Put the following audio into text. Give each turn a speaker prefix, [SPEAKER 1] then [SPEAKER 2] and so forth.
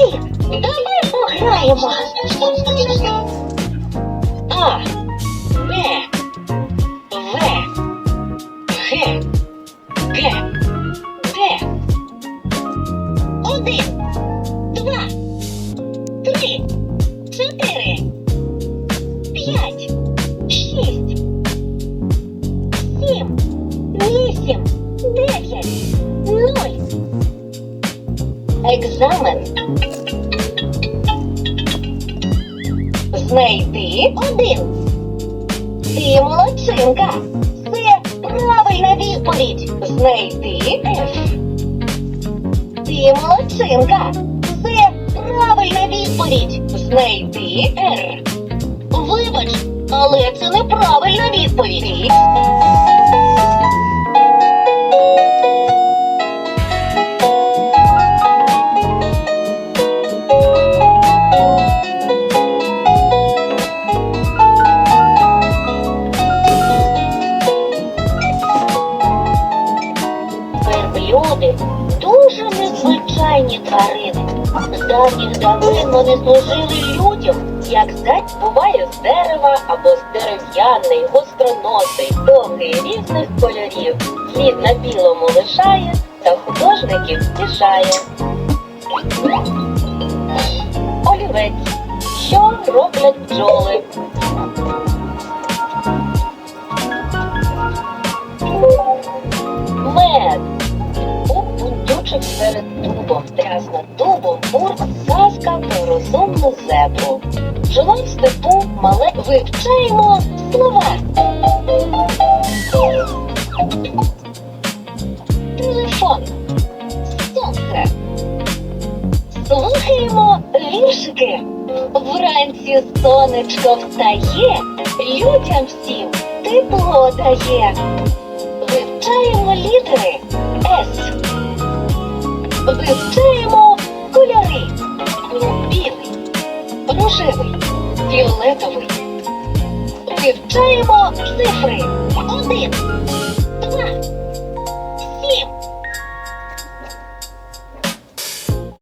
[SPEAKER 1] Ой, давай пограємо.
[SPEAKER 2] А, Б, В, Г, Г, Д.
[SPEAKER 1] Один, два, три, чотири, п'ять, Екзамен.
[SPEAKER 2] Знайти
[SPEAKER 1] Один. Ти молодчинка. Це правильна відповідь.
[SPEAKER 2] знайти Ф.
[SPEAKER 1] Ти молодчинка. Це правильна відповідь.
[SPEAKER 2] Знайти Р.
[SPEAKER 1] Вибач, але це неправильна відповідь. Дуже незвичайні тварини. З давніх давин вони служили людям, як зять буває з дерева або з дерев'яний, гостроносий, довгий різних кольорів. Слід на білому лишає та художників тішає. Олівець. Що роблять бджоли? Серед дубом, трясна дубом, казка про розумну зебру. Жила в степу мале вивчаємо слова. Телефон. Сонце. Слухаємо віршики. Вранці сонечко встає, людям всім тепло дає. Фіолетовий. Вивчаємо цифри. Один, два,